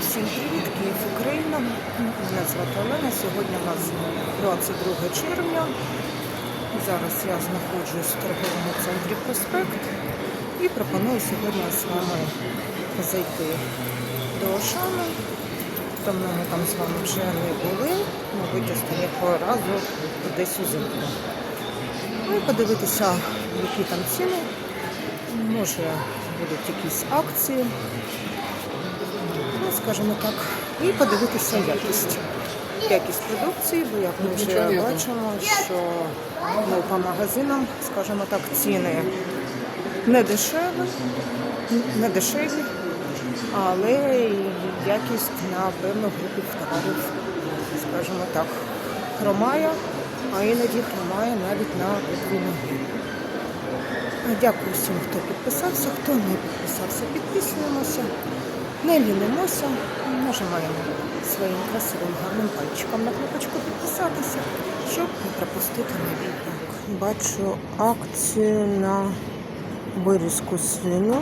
Всім привіт, Київ, Україна. Мене звати Олена. Сьогодні у нас 22 червня. Зараз я знаходжусь в торговому центрі Проспект і пропоную сьогодні з вами зайти до Ошану. Тому ми там з вами вже не були, мабуть, останнього разу десь узимку. Ну і подивитися, які там ціни. Може будуть якісь акції скажімо так, і подивитися якість. Якість продукції, бо як ми вже бачимо, що ну, по магазинам, скажімо так, ціни не дешеві, не дешеві, але і якість на певну групу товарів, скажімо так, хромає, а іноді хромає навіть на витрину. Дякую всім, хто підписався, хто не підписався, підписуємося. Не лінимося, нажимаємо своїм красивим гарним пальчиком на кнопочку підписатися, щоб не пропустити нові. Бачу акцію на вирізку свину.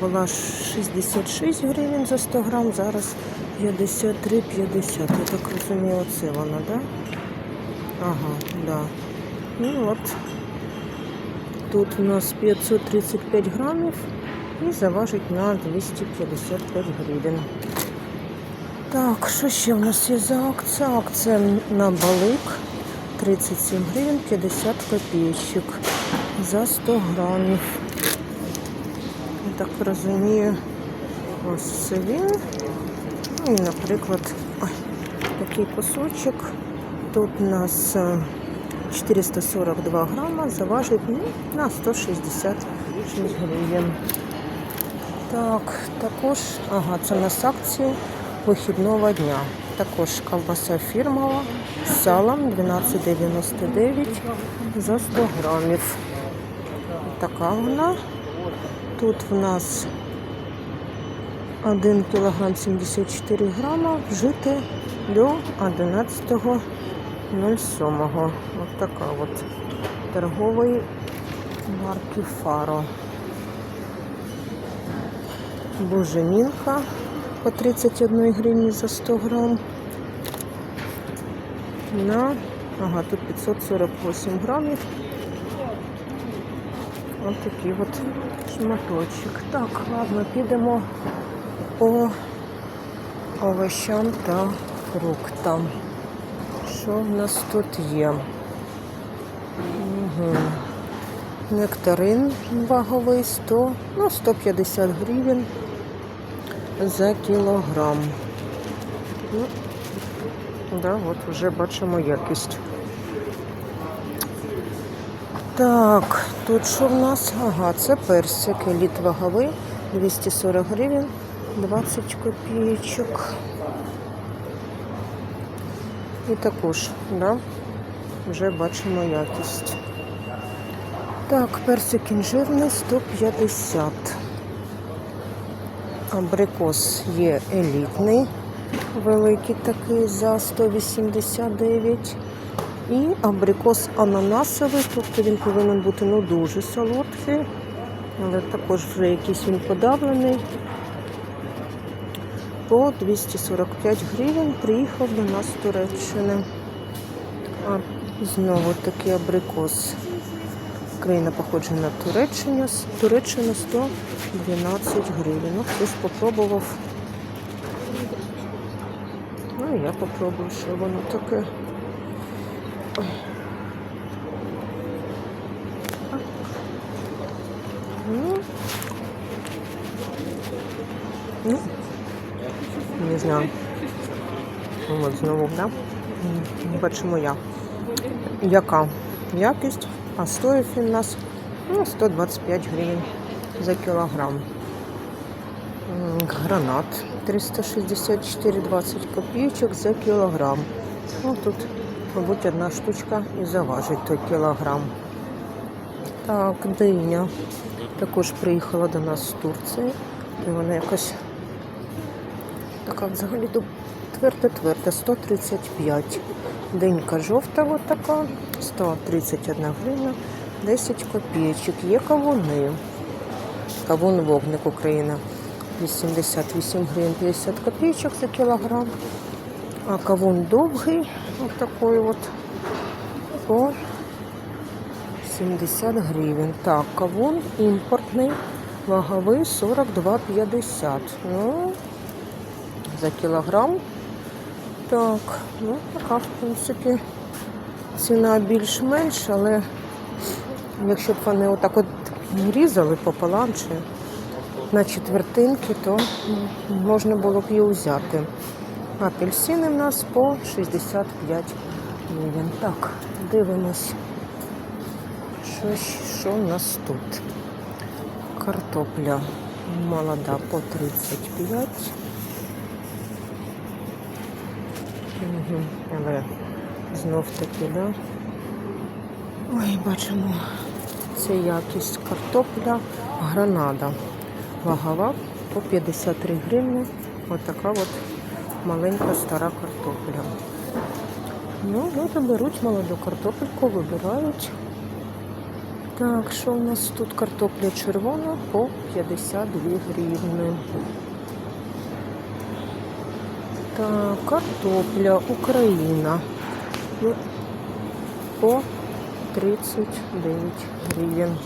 Була 66 гривень за 100 грам, зараз 53,50. Я так розумію, оце вона, так? Да? Ага, да. Ну от. Тут у нас 535 грамів і заважить на 255 гривень. Так, що ще в нас є за акція? Акція на балик 37 гривень 50 копійочок за 100 грамів. Я так розумію, ось це він. Ну і, наприклад, такий кусочок. Тут у нас е, 442 грама, заважить ну, на 166 гривень. Так, також, ага, це у нас вихідного дня. Також ковбаса фірмова з салом 12,99 за 100 грамів. Така вона. Тут в нас 1 кілограм 74 грама, вжити до 11.07. Ось така от торгової марки Фаро. Буженінка по 31 гривні за 100 грам. На, ага, тут 548 грамів. Ось такий от шматочок. Так, ладно, підемо по овощам та фруктам. Що в нас тут є? Угу. Нектарин ваговий 100, ну 150 гривень за кілограм. Ну, да, от вже бачимо якість. Так, тут що в нас? Ага, це персик, еліт ваговий, 240 гривень, 20 копійочок. І також, да, вже бачимо якість. Так, персик інжирний 150. Абрикос є елітний, великий такий за 189. І абрикос ананасовий, тобто він повинен бути ну, дуже солодкий, але також вже якийсь він подавлений. По 245 гривень приїхав до нас з Туреччини. А знову такий абрикос. Країна походження Туреччина, Туреччина 112 гривень. Ну, хтось попробував. Ну, я попробую, що воно таке. Ну, ну, не знаю. От знову, да? Бачимо я. Яка якість? А стоїть він у нас ну, 125 гривень за кілограм. М, Гранат 364,20 копійочок за кілограм. Ну, тут, мабуть, одна штучка і заважить той кілограм. Так, диня також приїхала до нас з Турції. І вона якась така взагалі тверда-тверда, 135. Денька жовта от така, 131 гривня, 10 копійочок. Є кавуни. Кавун вогник Україна. 88 гривень 50 копійочок за кілограм. А кавун довгий, от такий от, по 70 гривень. Так, кавун імпортний, ваговий 42,50. Ну, за кілограм. Так, ну така, в принципі, ціна більш-менш, але якщо б вони отак от різали пополам чи на четвертинки, то можна було б її взяти. Апельсини в нас по 65 гривень. Так, дивимось, що, що у нас тут. Картопля молода по 35. Але знов таки, да? Ой, бачимо, це якість картопля гранада. Вагова по 53 гривні. Ось така от маленька стара картопля. Ну, люди беруть молоду картопельку, вибирають. Так, що у нас тут картопля червона по 52 гривні. Так, картопля Україна. Ну, по 39 гривень.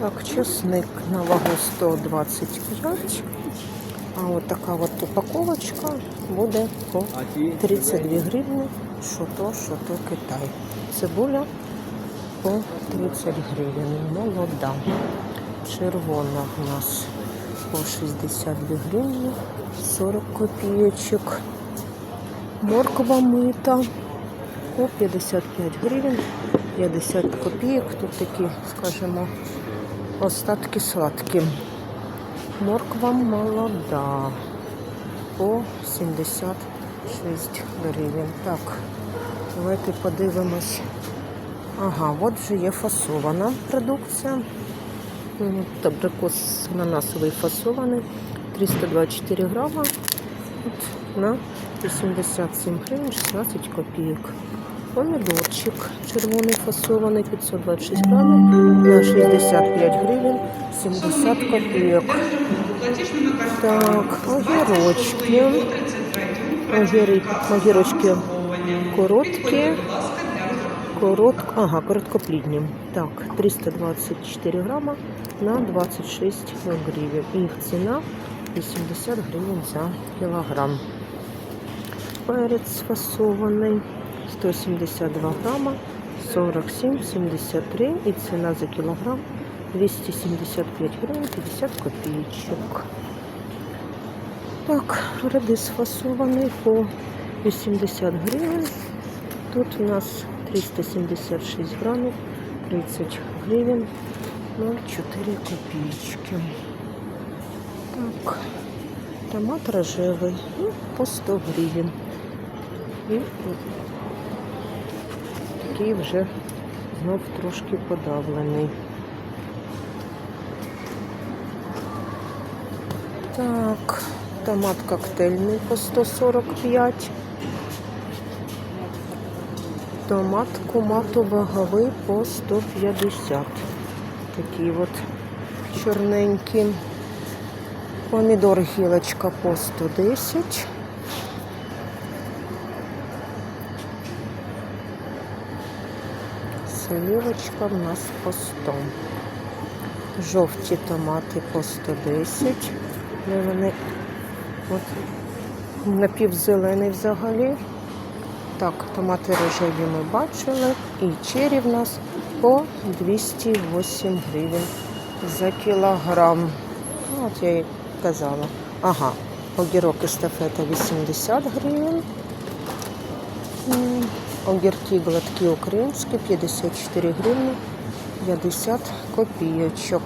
Так, чесник на вагу 125. А от така от упаковочка буде по 32 гривні. Що то, що то Китай. Цибуля по 30 гривень. Молода. Червона у нас по 62 гривні, 40 копійочок. Морква мита по 55 гривень, 50 копійок. Тут такі, скажімо, остатки сладкі. Морква молода по 76 гривень. Так, давайте подивимось. Ага, от вже є фасована продукція. Абрикос ананасовий фасований. 324 грама. На 87 гривень 16 копійок. Помідорчик червоний фасований 526 грамів на 65 гривень 70 копійок. Так, огірочки. Огірочки короткі. Коротко, ага, короткоплідні. Так, 324 грама на 26 гривень. Їх ціна 80 гривень за кілограм. Перець фасований 172 грама 47,73 і ціна за кілограм 275 гривень 50 копійочок. Так, редис фасований по 80 гривень. Тут у нас 376 грамів, 30 гривень, 0,4 копійки. Так, томат рожевий ну, по 100 гривень. І такий вже знов трошки подавлений. Так, томат коктейльний по 145. Томат кумато ваговий по 150. Такий от чорненький. Помідор гілочка по 110. Сливочка в нас по 100. Жовті томати по 110. Ну, Вони от напівзелений взагалі. Так, томати рожеві ми бачили. І чері в нас по 208 гривень за кілограм. От я і казала. Ага, огірок естафета 80 гривень. Огірки гладкі українські 54 гривні 50 копійочок.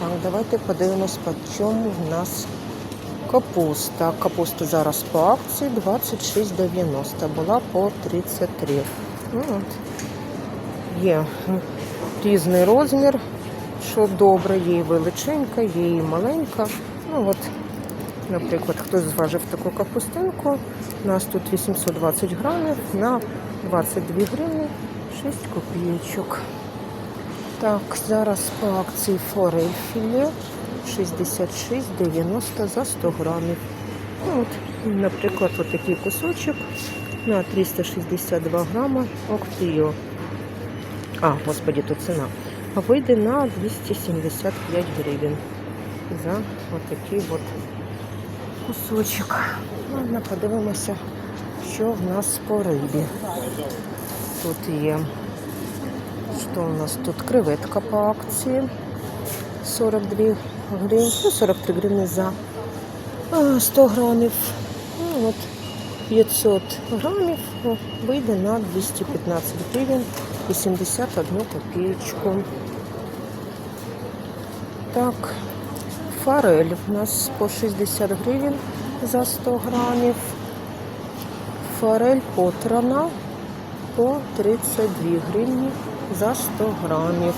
Так, давайте подивимось, по чому в нас Капуста. Капуста зараз по акції 26,90. Була по 33. Ну, от. Є різний розмір, що добре, є і величенька, є і маленька. Ну от, наприклад, хтось зважив таку капустинку. У нас тут 820 грамів на 22 гривні 6 копійочок. Так, зараз по акції форель філе 66,90 за 100 грамів. Ну, от, наприклад, от такий кусочок на 362 грама октіо. А, господі, то ціна. Вийде на 275 гривень за отакий от кусочок. Ладно, подивимося, що в нас по рибі. Тут є. Що у нас тут? Креветка по акції. 42 гривні, ну 43 гривні за 100 грамів. Ну, от 500 грамів вийде на 215 гривень 81 копеечку. Так, форель у нас по 60 гривень за 100 грамів. Форель потрана по 32 гривні за 100 грамів.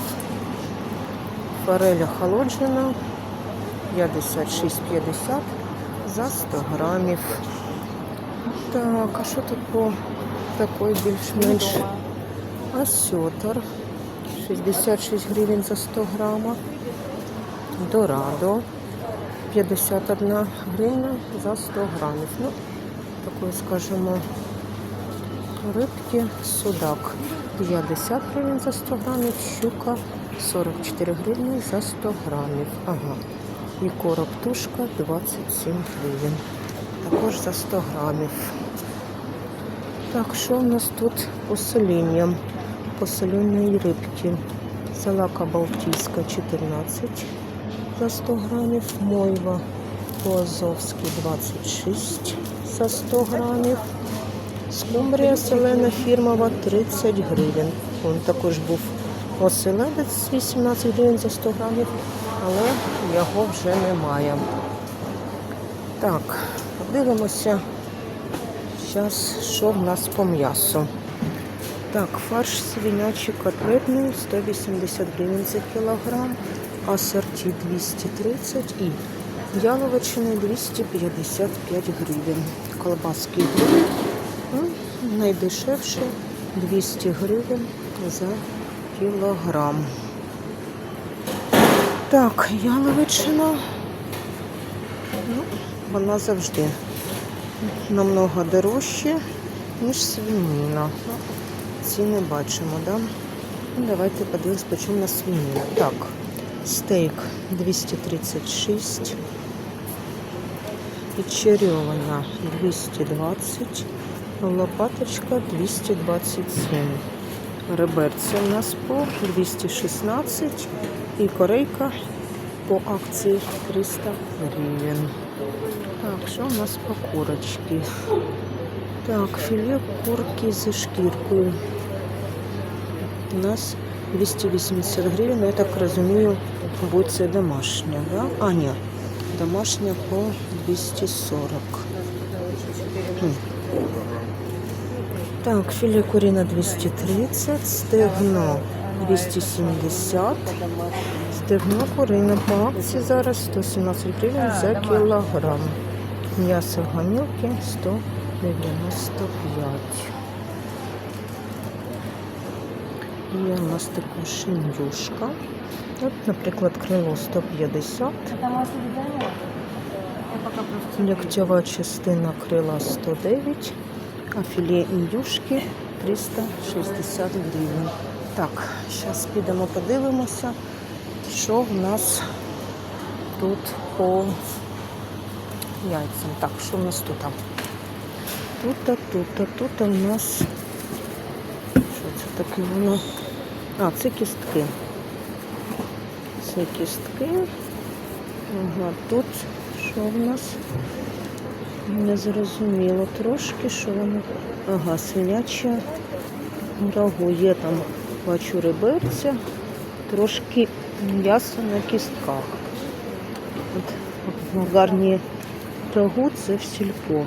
Форель охолоджена 56,50 за 100 грамів. Так, а що тут по такої більш-менш осьотер? 66 гривень за 100 грамів. Дорадо 51 гривня за 100 грамів. Ну, такої, скажімо, рибки, судак 50 гривень за 100 грамів, щука 44 гривні за 100 грамів. Ага. І короб тушка 27 гривень. Також за 100 грамів. Так, що у нас тут по соліній рибки. Салака Балтійська 14 за 100 грамів. Мойва по-азовськи 26 за 100 грамів. Скумбрія селена фірмова 30 гривень. Він також був оселедець 18 гривень за 100 грамів, але його вже немає. Так, подивимося, зараз, що в нас по м'ясу. Так, фарш свинячий котлетний 180 гривень за кілограм, асорті 230 і яловичини 255 гривень. Колбаски. Ну, найдешевше 200 гривень за кілограм. Так, яловичина. Ну, вона завжди намного дорожче, ніж свинина. Ціни бачимо, да? Ну, давайте подивимось, по чому на свинина. Так, стейк 236, печерьована 220, лопаточка 227. Реберці у нас по 216 і корейка по акції 300 гривень. Так, що у нас по курочці? Так, філе курки зі шкіркою. У нас 280 гривень, я так розумію, буде це домашня, да? А, ні, домашня по 240. Хм. Так, філе куріна 230, стегно 270. Стегно курина по акції зараз 117 гривень за кілограм. М'ясо гамілки 195. Є у нас також індюшка. От, наприклад, крило 150. Ліктьова частина крила 109, а філе індюшки 360 гривень. Так, зараз підемо подивимося, що в нас тут по яйцям. Так, що в нас тут? Тут, тут, тут у нас. Що це таке воно? А, це кістки. Це кістки. Ага, тут що в нас? Не зрозуміло трошки, що воно. Ага, свиняча рагу. Є там, бачу, реберця, трошки м'яса на кістках. От гарні рагу це в сільпо.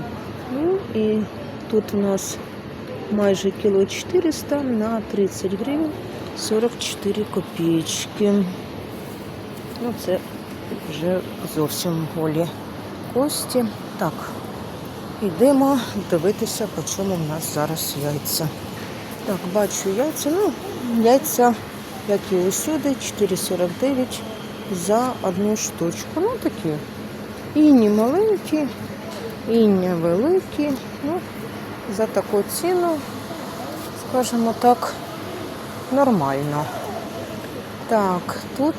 Ну і тут у нас майже кіло 400 на 30 гривень 44 копійки. Ну, це вже зовсім голі кості. Так, йдемо дивитися, по чому в нас зараз яйця. Так, бачу яйця. Ну, яйця як і усюди, 4,49 за одну штучку. Ну такі. Іні маленькі, іння великі. Ну, за таку ціну, скажімо так, нормально. Так, тут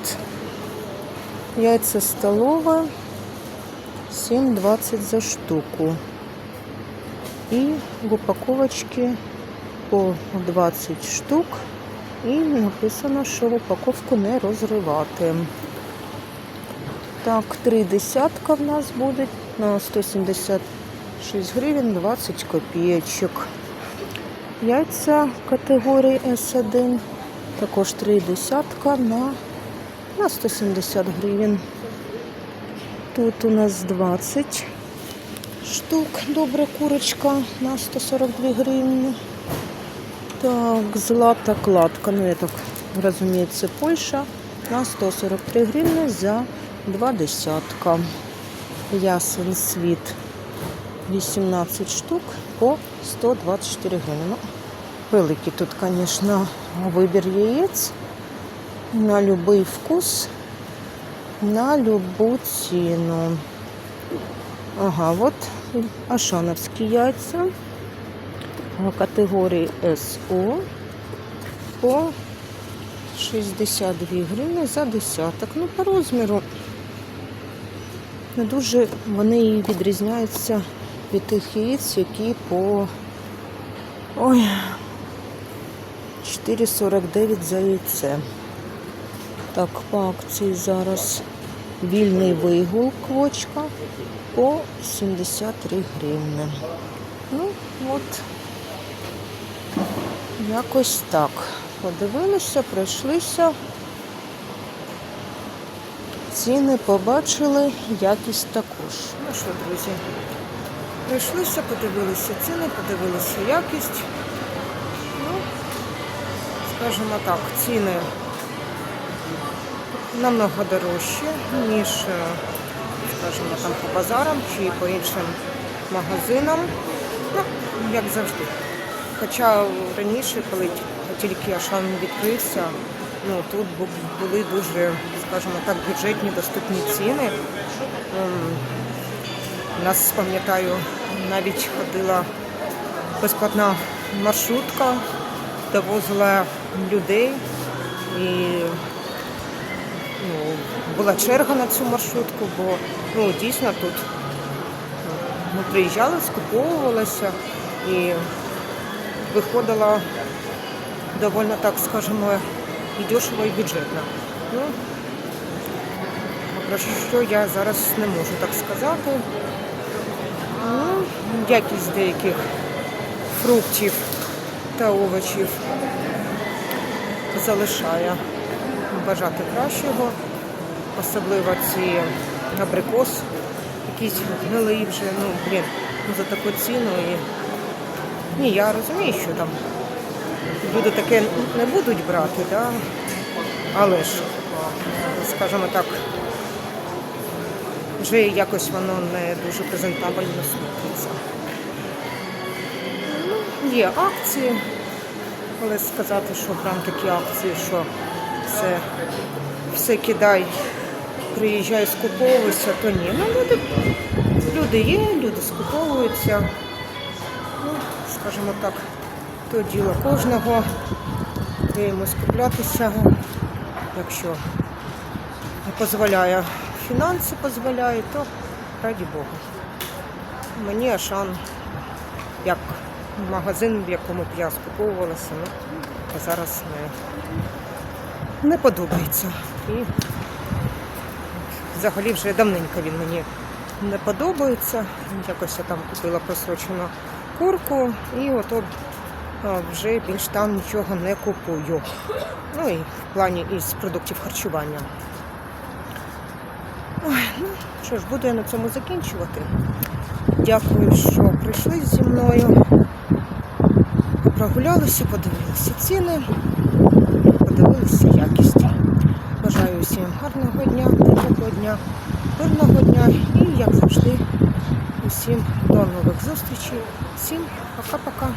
яйце столове 7,20 за штуку. І в упаковочці по 20 штук. І написано, що упаковку не розривати. Так, три десятка в нас буде на 176 гривень 20 копійочок. Яйця категорії С1 також три десятка на, на 170 гривень. Тут у нас 20 штук. Добра курочка на 142 гривні. Так, злата кладка. Ну, я так розумію, це Польща на 143 гривні за два десятка. Ясен світ 18 штук по 124 гривні. Ну, великий тут, звісно, вибір яєць на будь-який вкус, на любу ціну. Ага, от ашановські яйця категорії СО по 62 гривні за десяток. Ну, по розміру не дуже вони відрізняються від тих яєць, які по ой, 4,49 за яйце. Так, по акції зараз вільний вигул квочка по 73 гривні. Ну, от якось так. Подивилися, пройшлися. Ціни побачили, якість також. Ну що, друзі, пройшлися, подивилися ціни, подивилися якість. Ну, скажімо так, ціни намного дорожчі, ніж, е, скажімо, там по базарам чи по іншим магазинам. Ну, як завжди. Хоча раніше, коли тільки Ашан відкрився, ну тут були дуже, скажімо так, бюджетні доступні ціни. Ем, нас, пам'ятаю, навіть ходила безплатна маршрутка, довозила людей і ну, була черга на цю маршрутку, бо ну, дійсно тут ми приїжджали, скуповувалися і виходила доволі так, скажімо, і дешево, і бюджетно. Ну, про що я зараз не можу так сказати. Ну, якість деяких фруктів та овочів залишає бажати кращого, особливо ці абрикос, якісь гнилий вже, ну, блін, ну, за таку ціну. І... Ні, я розумію, що там люди таке не будуть брати, да? але ж, скажімо так, вже якось воно не дуже презентабельно смотриться. Ну, є акції, але сказати, що прям такі акції, що це все кидай, приїжджай, скуповуйся, то ні. Ну, люди, люди є, люди скуповуються. Скажімо так, то діло кожного. Йому скуплятися, якщо не дозволяє фінанси, дозволяє, то раді Бога. Мені Ашан як магазин, в якому б я скуповувалася, ну, зараз не, не подобається. І взагалі вже давненько він мені не подобається. Якось я там купила просрочену курку і ото вже більш там нічого не купую. Ну і в плані із продуктів харчування. Ой, ну що ж, буду я на цьому закінчувати. Дякую, що прийшли зі мною. Прогулялися, подивилися ціни, подивилися якість. Бажаю всім гарного дня, тихого дня, мирного дня і, як завжди, усім до нових зустрічей. Всім пока-пока.